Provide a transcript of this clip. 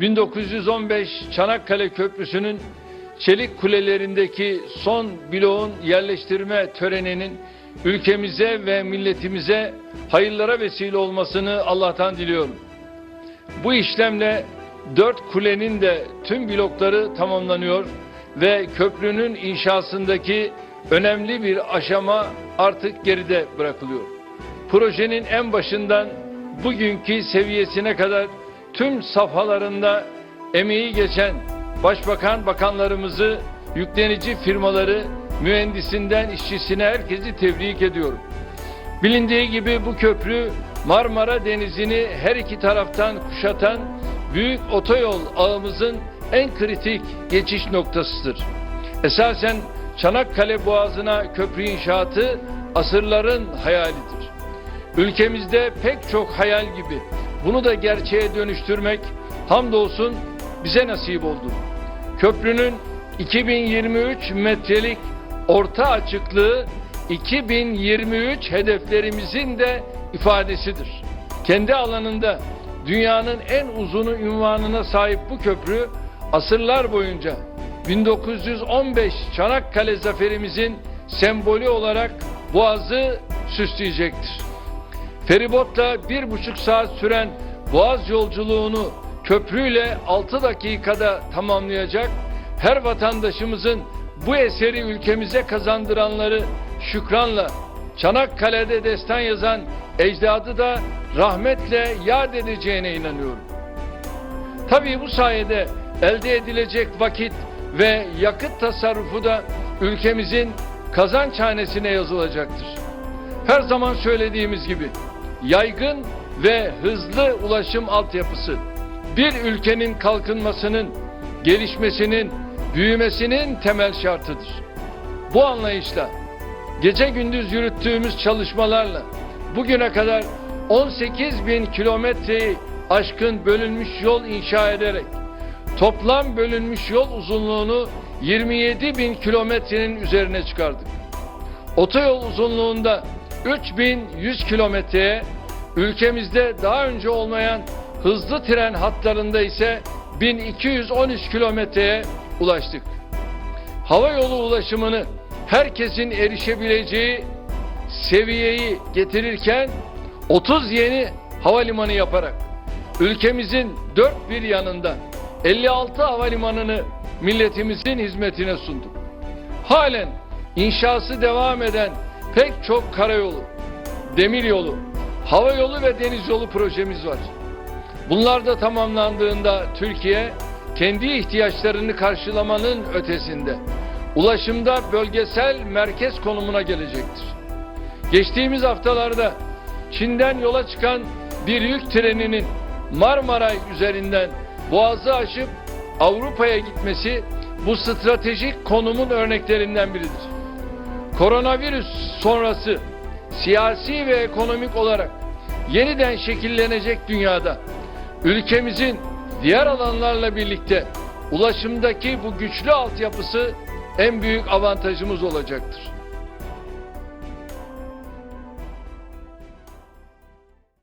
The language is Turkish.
...1915 Çanakkale Köprüsü'nün çelik kulelerindeki son bloğun yerleştirme töreninin ülkemize ve milletimize hayırlara vesile olmasını Allah'tan diliyorum. Bu işlemle dört kulenin de tüm blokları tamamlanıyor ve köprünün inşasındaki önemli bir aşama artık geride bırakılıyor. Projenin en başından bugünkü seviyesine kadar tüm safhalarında emeği geçen başbakan bakanlarımızı, yüklenici firmaları, mühendisinden işçisine herkesi tebrik ediyorum. Bilindiği gibi bu köprü Marmara Denizi'ni her iki taraftan kuşatan büyük otoyol ağımızın en kritik geçiş noktasıdır. Esasen Çanakkale Boğazı'na köprü inşaatı asırların hayalidir. Ülkemizde pek çok hayal gibi bunu da gerçeğe dönüştürmek hamdolsun bize nasip oldu. Köprünün 2023 metrelik orta açıklığı 2023 hedeflerimizin de ifadesidir. Kendi alanında dünyanın en uzunu ünvanına sahip bu köprü asırlar boyunca 1915 Çanakkale zaferimizin sembolü olarak Boğaz'ı süsleyecektir. Feribotla bir buçuk saat süren Boğaz yolculuğunu köprüyle 6 dakikada tamamlayacak her vatandaşımızın bu eseri ülkemize kazandıranları şükranla Çanakkale'de destan yazan ecdadı da rahmetle yad edeceğine inanıyorum. Tabii bu sayede elde edilecek vakit ve yakıt tasarrufu da ülkemizin kazanç hanesine yazılacaktır. Her zaman söylediğimiz gibi yaygın ve hızlı ulaşım altyapısı bir ülkenin kalkınmasının, gelişmesinin, büyümesinin temel şartıdır. Bu anlayışla gece gündüz yürüttüğümüz çalışmalarla bugüne kadar 18 bin kilometreyi aşkın bölünmüş yol inşa ederek toplam bölünmüş yol uzunluğunu 27 bin kilometrenin üzerine çıkardık. Otoyol uzunluğunda 3100 kilometreye, ülkemizde daha önce olmayan hızlı tren hatlarında ise 1213 kilometreye ulaştık. Hava yolu ulaşımını herkesin erişebileceği seviyeyi getirirken 30 yeni havalimanı yaparak ülkemizin dört bir yanında 56 havalimanını milletimizin hizmetine sunduk. Halen inşası devam eden pek çok karayolu, demiryolu, hava yolu ve deniz yolu projemiz var. Bunlar da tamamlandığında Türkiye kendi ihtiyaçlarını karşılamanın ötesinde ulaşımda bölgesel merkez konumuna gelecektir. Geçtiğimiz haftalarda Çin'den yola çıkan bir yük treninin Marmaray üzerinden Boğaz'ı aşıp Avrupa'ya gitmesi bu stratejik konumun örneklerinden biridir. Koronavirüs sonrası siyasi ve ekonomik olarak yeniden şekillenecek dünyada ülkemizin diğer alanlarla birlikte ulaşımdaki bu güçlü altyapısı en büyük avantajımız olacaktır.